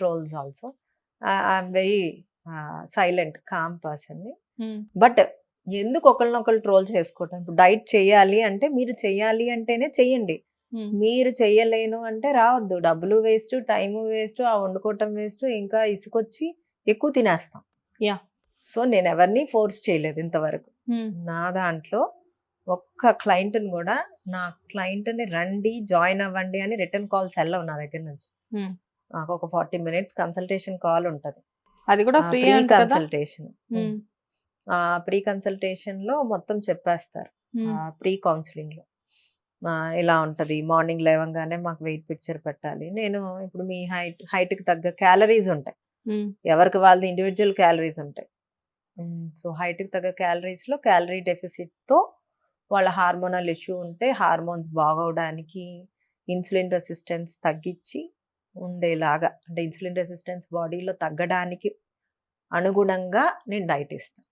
Trolls also I'm very silent calm పర్సన్ని but ఎందుకు ఒకళ్ళనొకళ్ళు ట్రోల్ చేసుకోవటం? ఇప్పుడు డైట్ చేయాలి అంటే మీరు చేయాలి అంటేనే చెయ్యండి ఉమ్, మీరు చెయ్యలేను అంటే రావద్దు. డబ్బులు వేస్ట్ టైం వేస్ట్ ఆ వండుకోవటం వేస్ట్ ఇంకా ఇసుకొచ్చి ఎక్కువ తినేస్తాం. Yeah. సో నేను ఎవరిని ఫోర్స్ చేయలేదు ఇంతవరకు. ఉమ్, నా దాంట్లో ఒక్క క్లయింట్ని కూడా నా క్లయింట్ని రండి జాయిన్ అవ్వండి అని రిటర్న్ కాల్స్ వెళ్ళవు నా దగ్గర నుంచి. Hmm. నాకు ఒక ఫార్టీ మినిట్స్ కన్సల్టేషన్ కాల్ ఉంటుంది. అది కూడా free pre consultation um, pre కన్సల్టేషన్లో మొత్తం చెప్పేస్తారు. ప్రీ కౌన్సిలింగ్లో ఆ, ఇలా ఉంటది. మార్నింగ్ లేవగానే మాకు వెయిట్ పిక్చర్ పెట్టాలి. నేను ఇప్పుడు మీ హైట్ హైట్కి తగ్గ క్యాలరీస్ ఉంటాయి. ఎవరికి వాళ్ళది ఇండివిజువల్ క్యాలరీస్ ఉంటాయి. సో హైట్కి తగ్గ క్యాలరీస్లో క్యాలరీ డెఫిసిట్తో వాళ్ళ హార్మోనల్ ఇష్యూ ఉంటే హార్మోన్స్ బాగవడానికి ఇన్సులిన్ రెసిస్టెన్స్ తగ్గించి ఉండేలాగా అంటే ఇన్సులిన్ రెసిస్టెన్స్ బాడీలో తగ్గడానికి అనుగుణంగా నేను డైట్ ఇస్తాను.